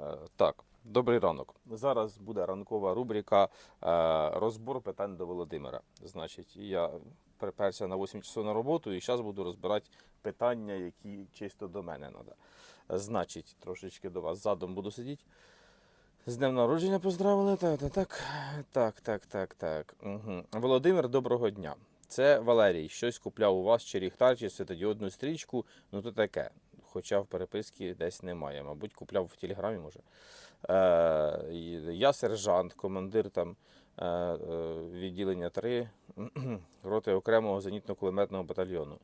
Е, Так, добрий ранок. Зараз буде ранкова рубрика е, розбор питань до Володимира. Значить, я приперся на 8 часов на роботу і зараз буду розбирати питання, які чисто до мене треба. Значить, трошечки до вас задом буду сидіти. З днем народження поздравили. Так, так, так. Так, так, так. Угу. Володимир, доброго дня. Це Валерій. Щось купляв у вас чи ліхтар, чи світодіодну стрічку. Ну то таке. Хоча в переписці десь немає. Мабуть, купляв в телеграмі, може. Е, я сержант, командир там е, е, відділення 3 роти окремого зенітно-кулеметного батальйону.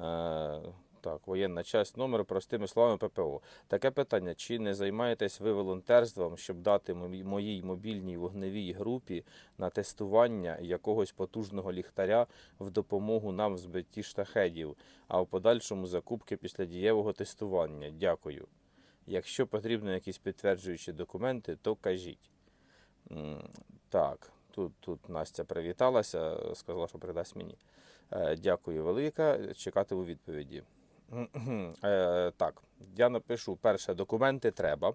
Е, так, воєнна часть, номер простими словами ППО. Таке питання: чи не займаєтесь ви волонтерством, щоб дати моїй мобільній вогневій групі на тестування якогось потужного ліхтаря в допомогу нам в збитті штахедів, а в подальшому закупки після дієвого тестування? Дякую. Якщо потрібно якісь підтверджуючі документи, то кажіть. Так, тут, тут Настя привіталася, сказала, що передасть мені. Е, Дякую велика. Чекати у відповіді. Е, Так, я напишу перше, документи треба.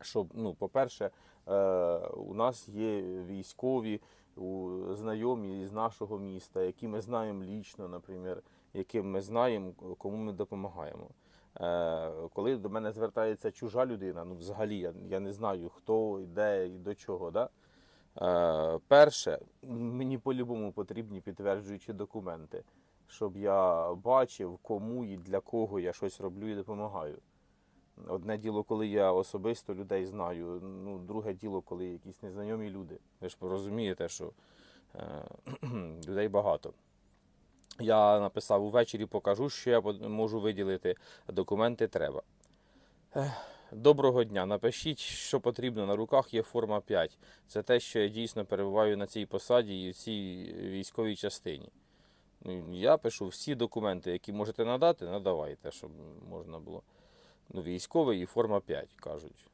Щоб, ну, по-перше, е, у нас є військові, у, знайомі з нашого міста, які ми знаємо лічно, наприклад, яким ми знаємо, кому ми допомагаємо. Е, коли до мене звертається чужа людина, ну взагалі я, я не знаю, хто, де і до чого. Да? Е, перше, мені по-любому потрібні підтверджуючі документи, щоб я бачив, кому і для кого я щось роблю і допомагаю. Одне діло, коли я особисто людей знаю, ну, друге діло, коли якісь незнайомі люди. Ви ж розумієте, що е, людей багато. Я написав увечері, покажу, що я можу виділити. Документи треба. Доброго дня. Напишіть, що потрібно. На руках є форма 5. Це те, що я дійсно перебуваю на цій посаді і в цій військовій частині. Я пишу всі документи, які можете надати, надавайте, щоб можна було. Ну, військовий і форма 5, кажуть.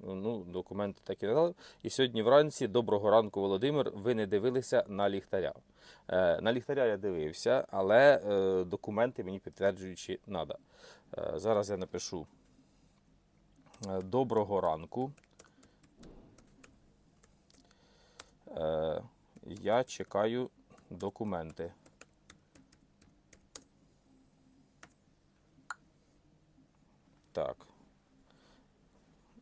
Ну, Ну, документи так і надали. І сьогодні вранці, доброго ранку, Володимир, ви не дивилися на ліхтаря. Е, на ліхтаря я дивився, але е, документи мені підтверджуючи треба. Е, зараз я напишу е, доброго ранку. Е, я чекаю документи. Так.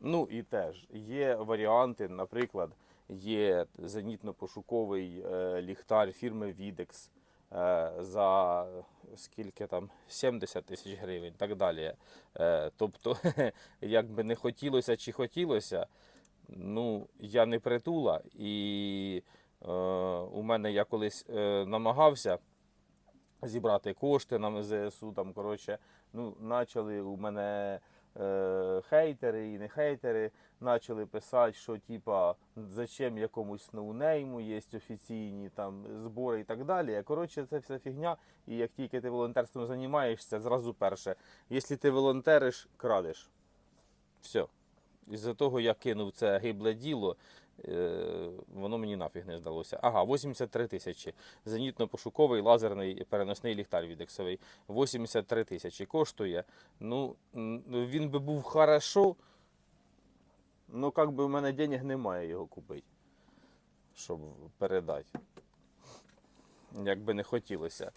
Ну і теж є варіанти, наприклад, є зенітно-пошуковий е, ліхтар фірми Videx е, за скільки там 70 тисяч гривень, так далі. Е, тобто, як би не хотілося чи хотілося, ну я не притула, і е, у мене я колись намагався зібрати кошти на ЗСУ. Там, коротше, ну, почали у мене е, хейтери і не хейтери почали писати, що типа зачем якомусь ноунейму є офіційні там збори і так далі. Коротше, це вся фігня. І як тільки ти волонтерством займаєшся, зразу перше, якщо ти волонтериш, крадеш. Все. Із-за того я кинув це гибле діло, воно мені нафіг не здалося. Ага, 83 тисячі. Зенітно-пошуковий лазерний переносний ліхтар відексовий. 83 тисячі коштує. Ну, він би був хорошо, ну як би в мене денег немає його купити, щоб передати. Як би не хотілося.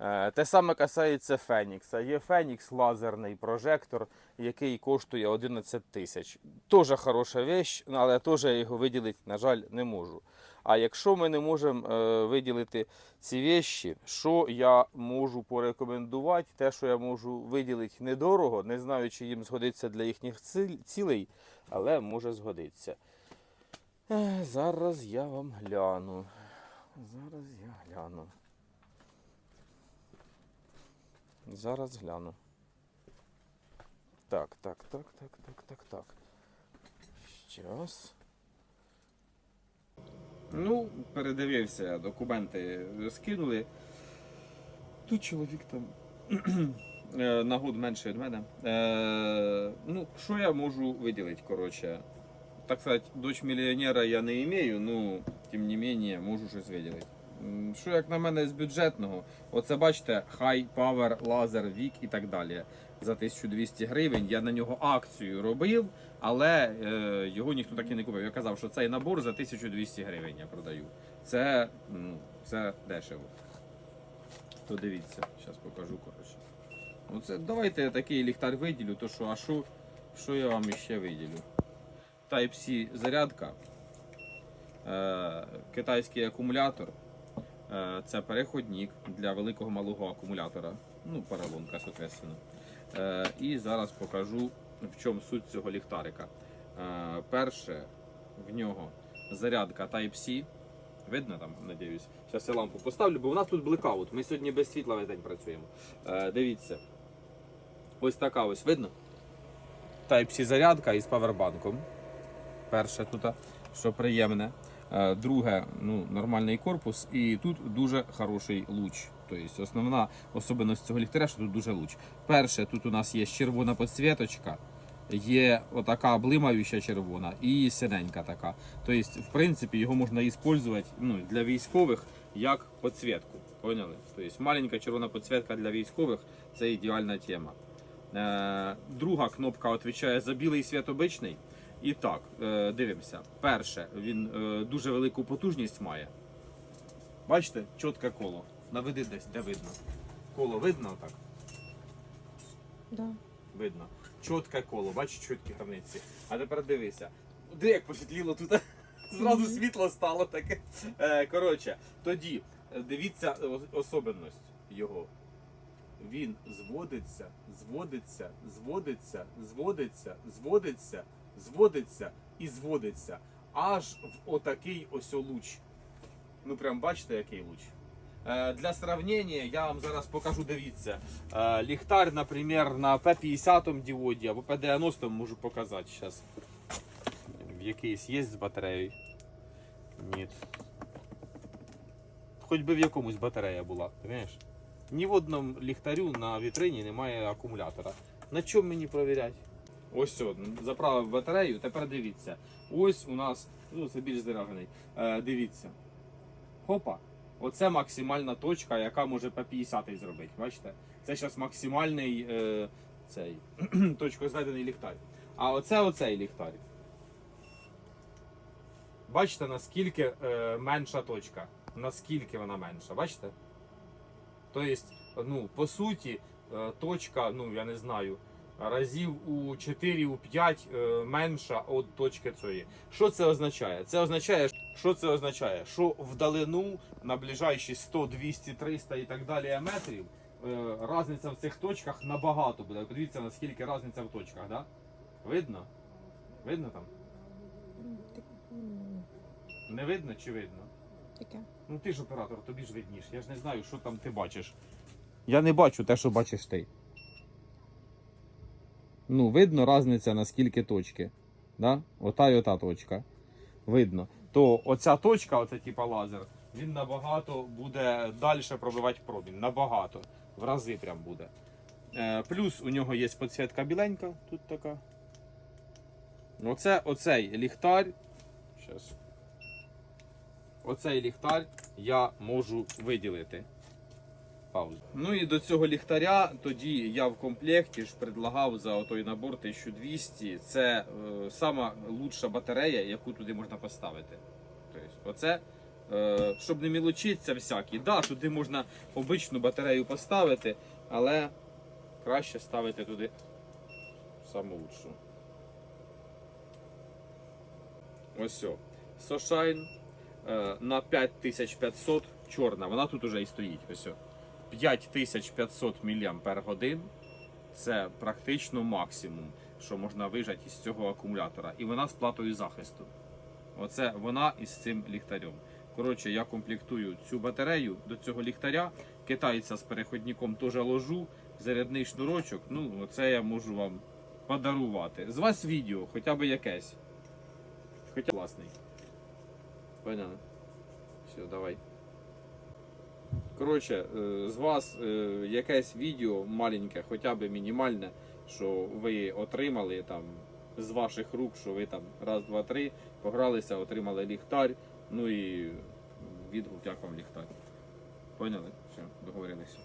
Е, Те саме касається Фенікса. Є Фенікс лазерний прожектор, який коштує 11 тисяч. Теж хороша вещь, але теж я його виділити, на жаль, не можу. А якщо ми не можемо е, виділити ці вещі, що я можу порекомендувати? Те, що я можу виділити недорого, не знаю, чи їм згодиться для їхніх цілей, але може згодиться. Е, Зараз я вам гляну. Зараз я гляну. Зараз гляну. Так, так, так, так, так, так, так. Щас. Ну, передивився, документи скинули. Тут чоловік там е, на год менше від мене. Е, ну, що я можу виділити, коротше. Так сказати, дочь мільйонера я не маю, ну, тим не менее, можу щось виділити. Що як на мене з бюджетного, оце бачите, High Power, Laser, Вік і так далі. за 1200 гривень. Я на нього акцію робив, але е, його ніхто так і не купив. Я казав, що цей набор за 1200 гривень я продаю. Це, ну, це дешево. То дивіться, зараз покажу, коротше. Ну це давайте я такий ліхтар виділю, то що, а що, що я вам іще виділю? Type-C зарядка, е, китайський акумулятор. Е, Це переходник для великого малого акумулятора. Ну, поролонка, соответственно. Е, І зараз покажу, в чому суть цього ліхтарика. Е, Перше, в нього зарядка Type-C. Видно там, надіюсь. Зараз я лампу поставлю, бо у нас тут блекаут. Ми сьогодні без світла весь день працюємо. Дивіться. Ось така ось видно. Type-C зарядка із павербанком. Перше тут, що приємне. Е, Друге, ну, нормальний корпус, і тут дуже хороший луч. Тобто основна особливість цього ліхтаря, що тут дуже луч. Перше, тут у нас є червона підсвіточка, є отака блимаюча червона і синенька така. Тобто, в принципі, його можна використовувати ну, для військових як підсвітку. Поняли? Тобто маленька червона підсвітка для військових це ідеальна тема. Е, Друга кнопка відповідає за білий світ обичний. І так, е, дивимося. Перше, він е, дуже велику потужність має. Бачите, чітке коло. Наведи десь, де видно. Коло видно так? Да. Видно. Чітке коло, бачиш чіткі границі. А тепер дивися. Де як посвітліло тут? Зразу світло стало таке. Е, коротше, тоді дивіться о- особенність його. Він зводиться, зводиться, зводиться, зводиться, зводиться, зводиться і зводиться. Аж в отакий ось луч. Ну прям бачите, який луч. Е, Для сравнення я вам зараз покажу, дивіться. Е, Ліхтар, наприклад, на P50 діоді або P90 можу показати зараз. Якийсь є з батареєю? Ні. Хоч би в якомусь батарея була? Ні в одному ліхтарю на вітрині немає акумулятора. На чому мені провіряти? Ось от, заправив батарею, тепер дивіться. Ось у нас, ну це більш заряджений. Е, дивіться. Хопа. Оце максимальна точка, яка може P50 зробити. Бачите? Це зараз максимальний е, цей точкозведений ліхтар. А оце оцей ліхтар. Бачите, наскільки е, менша точка. Наскільки вона менша, бачите? Тобто, ну, по суті, е, точка, ну я не знаю, разів у 4 у 5 е, менша від точки цієї. Що це означає? Це означає, що це означає? Що вдалину на ближайші 100, 200, 300 і так далі метрів е, різниця в цих точках набагато буде. Подивіться, наскільки різниця в точках, да? Видно? Видно там? Не видно чи видно? Таке. Ну ти ж оператор, тобі ж видніш. Я ж не знаю, що там ти бачиш. Я не бачу те, що бачиш ти. Ну, видно різниця на скільки точки. Да? Ота і ота точка. Видно. То оця точка, оце типа лазер, він набагато буде далі пробивати промінь. Набагато. В рази прям буде. Е, плюс у нього є підсвітка біленька, тут така. Оце, оцей ліхтар. Щас. Оцей ліхтар я можу виділити. Паузу. Ну і до цього ліхтаря тоді я в комплекті ж предлагав за той набор 1200. Це е, сама лучша батарея, яку туди можна поставити. Тобто, оце, е, щоб не мілочиться всякі. Да, туди можна обичну батарею поставити, але краще ставити туди саму лучшу. Ось о. Сошайн е, на 5500 чорна. Вона тут уже і стоїть. Ось о. 5500 мАч це практично максимум, що можна вижати із цього акумулятора. І вона з платою захисту. Оце вона із цим ліхтарем. Коротше, я комплектую цю батарею до цього ліхтаря. Китайця з переходником теж ложу, зарядний шнурочок. Ну, оце я можу вам подарувати. З вас відео, хоча б якесь. Хоча власний. Поняли? Все, давай. Коротше, е, з вас е, якесь відео маленьке, хоча б мінімальне, що ви отримали там з ваших рук, що ви там раз, два, три погралися, отримали ліхтар. Ну і відгук, як вам ліхтар. Поняли? Все, договорилися.